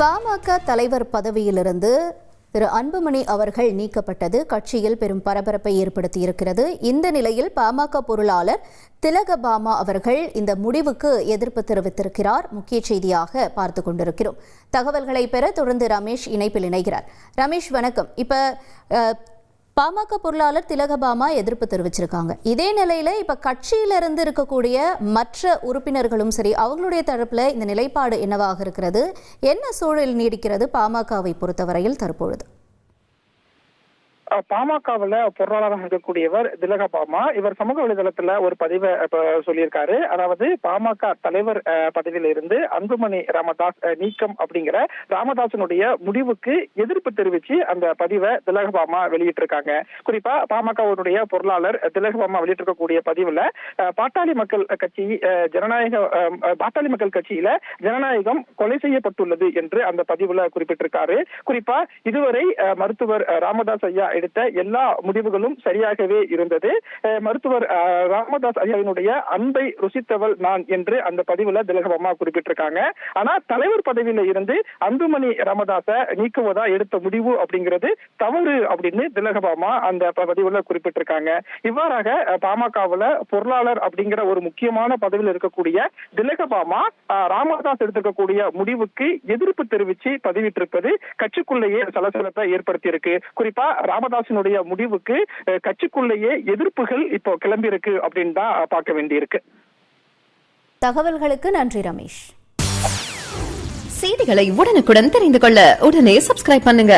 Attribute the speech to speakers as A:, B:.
A: பாமக தலைவர் பதவியிலிருந்து திரு அன்புமணி அவர்கள் நீக்கப்பட்டது. கட்சியில் பெரும் பரபரப்பை ஏற்படுத்தியிருக்கிறது. இந்த நிலையில் பாமக பொருளாளர் திலகபாமா அவர்கள் இந்த முடிவுக்கு எதிர்ப்பு தெரிவித்திருக்கிறார். முக்கிய செய்தியாக பார்த்து கொண்டிருக்கிறோம். தகவல்களை பெற தொடர்ந்து ரமேஷ் இணைப்பில் இணைகிறார். ரமேஷ் வணக்கம். இப்போ பாமக பொருளாளர் திலகபாமா எதிர்ப்பு தெரிவிச்சிருக்காங்க. இதே நிலையில இப்ப கட்சியில இருந்து இருக்கக்கூடிய மற்ற உறுப்பினர்களும் சரி அவங்களுடைய தரப்புல இந்த நிலைப்பாடு என்னவாக இருக்கிறது? என்ன சூழல் நீடிக்கிறது பாமகவை பொறுத்தவரையில் தற்பொழுது?
B: பாமகவுல பொருளாளராக இருக்கக்கூடியவர் திலகபாமா இவர் சமூக வலைதளத்துல ஒரு பதிவை சொல்லியிருக்காரு. அதாவது பாமக தலைவர் பதவியில இருந்து அன்புமணி ராமதாஸ் நீக்கம் அப்படிங்கிற ராமதாசனுடைய முடிவுக்கு எதிர்ப்பு தெரிவிச்சு அந்த பதிவை திலகபாமா வெளியிட்டிருக்காங்க. குறிப்பா பாமகவுடைய பொருளாளர் திலகபாமா வெளியிட்டிருக்கக்கூடிய பதிவுல பாட்டாளி மக்கள் கட்சி ஜனநாயக பாட்டாளி மக்கள் கட்சியில ஜனநாயகம் கொலை செய்யப்பட்டுள்ளது என்று அந்த பதிவுல குறிப்பிட்டிருக்காரு. குறிப்பா இதுவரை மருத்துவர் ராமதாஸ் ஐயா எடுத்த எல்லா முடிவுகளும் சரியாகவே இருந்தது. மருத்துவர் ராமதாஸ் ஐயாவினுடைய அன்பை ருசித்தவள் நான் என்று அந்த பதிவுல திலகபாமா குறிப்பிட்டிருக்காங்க. ஆனா தலைவர் பதவியில இருந்து அன்புமணி ராமதாஸ நீக்குவதா எடுத்த முடிவு அப்படிங்கிறது தவறு அப்படின்னு திலகபாமா அந்த பதிவுல குறிப்பிட்டிருக்காங்க. இவ்வாறாக பாமகவுல பொருளாளர் அப்படிங்கிற ஒரு முக்கியமான பதவியில் இருக்கக்கூடிய திலகபாமா ராமதாஸ் எடுத்திருக்கக்கூடிய முடிவுக்கு எதிர்ப்பு தெரிவிச்சு பதிவிட்டிருப்பது கட்சிக்குள்ளேயே சலசலப்பை ஏற்படுத்தி இருக்கு குறிப்பா ராமதாசினுடைய முடிவுக்கு கட்சிக்குள்ளேயே எதிர்ப்புகள் இப்போ கிளம்பி இருக்கு அப்படின்னு தான் பார்க்க வேண்டியிருக்கு.
A: தகவல்களுக்கு நன்றி ரமேஷ்.
C: செய்திகளை உடனுக்குடன் தெரிந்து கொள்ள உடனே சப்ஸ்கிரைப் பண்ணுங்க.